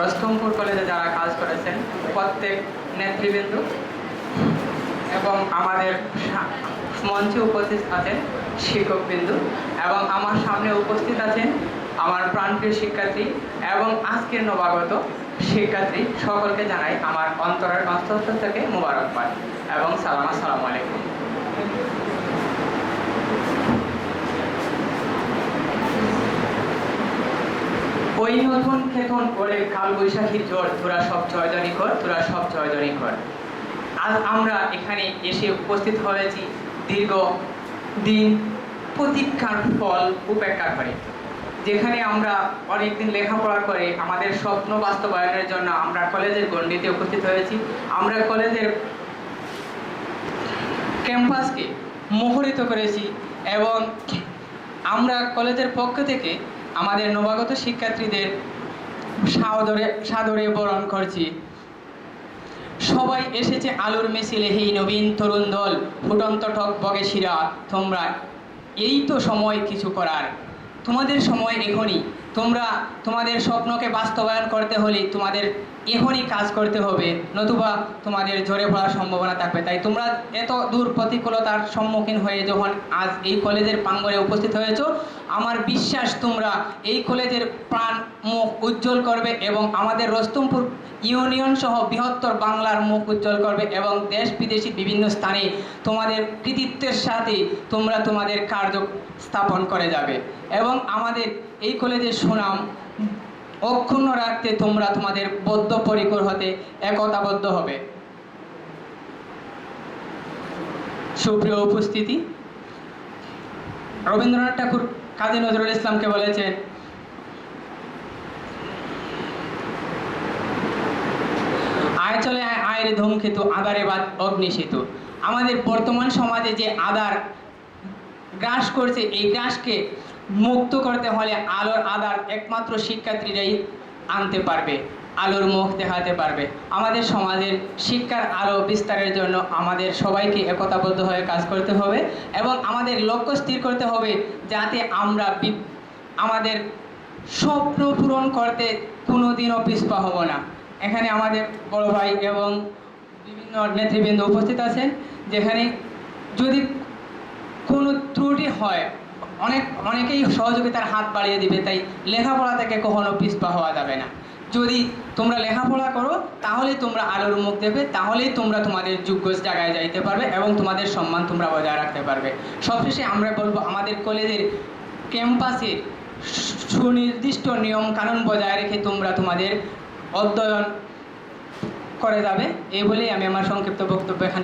রস্তমপুর কলেজে যারা কাজ করেছেন, প্রত্যেক নেতৃবৃন্দ এবং আমাদের মঞ্চে উপস্থিত আছেন শিক্ষকবৃন্দু এবং আমার সামনে উপস্থিত আছেন আমার প্রাণপ্রিয় শিক্ষার্থী এবং আজকের নবাগত শিক্ষার্থী। সকলকে জানাই আমার অন্তরের অন্তঃস্থ থেকে মুবারকবাদ এবং সালাম, আসসালামু আলাইকুম। ওই নতুন খেতন করে কাল বৈশাখীর জ্বর তোরা সব জয়জনী কর, তোরা সব জয়জনী কর। আজ আমরা এখানে এসে উপস্থিত হয়েছি দীর্ঘ দিন প্রতীক্ষার ফল উপেক্ষা করে, যেখানে আমরা অনেকদিন লেখাপড়া করে আমাদের স্বপ্ন বাস্তবায়নের জন্য আমরা কলেজের গণ্ডিতে উপস্থিত হয়েছি। আমরা কলেজের ক্যাম্পাসকে মুখরিত করেছি এবং আমরা কলেজের পক্ষ থেকে আমাদের নবাগত শিক্ষার্থীদের সাদরে সাদরে বরণ করছি। সবাই এসেছে আলোর মিছিলে হেই নবীন তরুণ দল, ফুটন্ত ঠক বগে শিরা, তোমরা, এই তো সময় কিছু করার। তোমাদের সময় এখনই। তোমরা তোমাদের স্বপ্নকে বাস্তবায়ন করতে হলে তোমাদের এখনই কাজ করতে হবে, নতুবা তোমাদের ঝরে পড়ার সম্ভাবনা থাকবে। তাই তোমরা এত দূর প্রতিকূলতার সম্মুখীন হয়ে যখন আজ এই কলেজের প্রাঙ্গণে উপস্থিত হয়েছ, আমার বিশ্বাস তোমরা এই কলেজের প্রাণ মুখ উজ্জ্বল করবে এবং আমাদের রস্তমপুর ইউনিয়ন সহ বৃহত্তর বাংলার মুখ উজ্জ্বল করবে এবং দেশ বিদেশি বিভিন্ন স্থানে তোমাদের কৃতিত্বের সাথে তোমরা তোমাদের কার্য স্থাপন করে যাবে। এবং আমাদের এই কলেজের সুনাম অক্ষুণ্ণ রাখতে তোমরা তোমাদের বদ্ধপরিকর হতে একতাবদ্ধ হবে। সুপ্রিয় উপস্থিতি, রবীন্দ্রনাথ ঠাকুর কাজী নজরুল ইসলামকে বলেছেন, আয় চলে আয়, আয়ের ধূমকেতু, আদারে বাদ অগ্নি সেতু আমাদের বর্তমান সমাজে যে আদার গ্রাস করছে। এই গ্রাসকে মুক্ত করতে হলে আলোর আদার একমাত্র শিক্ষার্থীরাই আনতে পারবে, আলোর মুখ দেখাতে পারবে। আমাদের সমাজের শিক্ষার আলো বিস্তারের জন্য আমাদের সবাইকে একতাবদ্ধ হয়ে কাজ করতে হবে এবং আমাদের লক্ষ্য স্থির করতে হবে যাতে আমরা আমাদের স্বপ্ন পূরণ করতে কোনোদিনও পিছপা হব না। এখানে আমাদের বড় ভাই এবং বিভিন্ন নেতৃবৃন্দ উপস্থিত আছেন, যেখানে যদি কোনো ত্রুটি হয়, অনেক, অনেকেই সহযোগিতার হাত বাড়িয়ে দিবে, তাই লেখাপড়া থেকে কখনো পিছপা হওয়া যাবে না। যদি তোমরা লেখাপড়া করো, তাহলে তোমরা আলোর মুখ দেবে তাহলেই তোমরা তোমাদের যোগ্য জায়গায় যাইতে পারবে এবং তোমাদের সম্মান তোমরা বজায় রাখতে পারবে। সবশেষে আমরা বলব, আমাদের কলেজের ক্যাম্পাসে সুনির্দিষ্ট নিয়ম কানুন বজায় রেখে তোমরা তোমাদের অধ্যয়ন করে যাবে। এই বলেই আমি আমার সংক্ষিপ্ত বক্তব্য এখানে